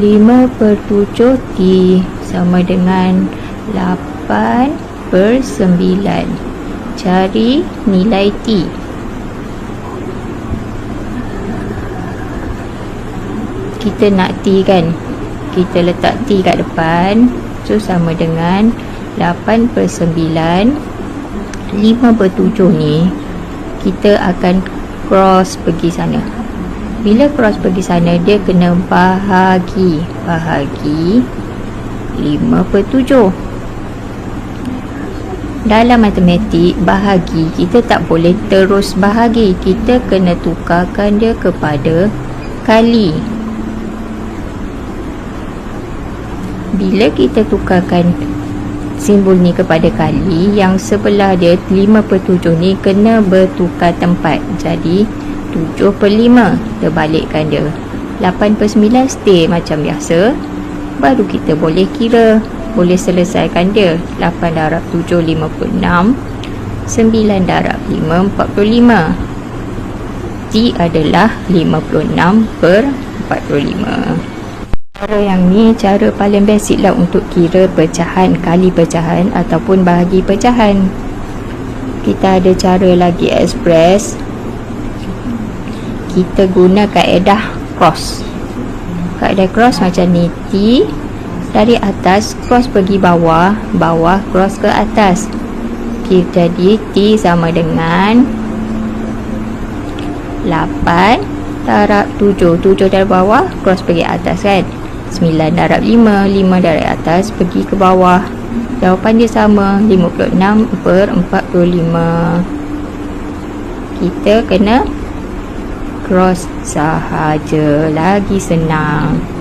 5 per 7 T sama dengan 8 per 9 cari nilai T. Kita nak T kan? Kita letak T kat depan. So sama dengan 8 per 9 5 per 7 ni kita akan cross pergi sana bila cross pergi sana dia kena bahagi. Bahagi 5 per 7 dalam matematik bahagi kita tak boleh terus bahagi. Kita kena tukarkan dia kepada kali. Bila kita tukarkan simbol ni kepada kali yang sebelah dia 5 per 7 ni kena bertukar tempat. Jadi 7 per 5 kita balikkan dia. 8 per 9 stay macam biasa. Baru kita boleh kira boleh selesaikan dia. 8 darab 7 56 9 darab 5 45 T adalah 56 per 45 cara yang ni cara paling basic lah untuk kira pecahan kali pecahan ataupun bahagi pecahan. Kita ada cara lagi express kita guna kaedah cross. Kaedah cross macam ni T dari atas cross pergi bawah bawah cross ke atas. Okay, jadi T sama dengan 8 darab 7 7 dari bawah cross pergi atas kan? 9 darab 5 5 dari atas pergi ke bawah. Jawapan dia sama 56 per 45 kita kena cross sahaja. Lagi senang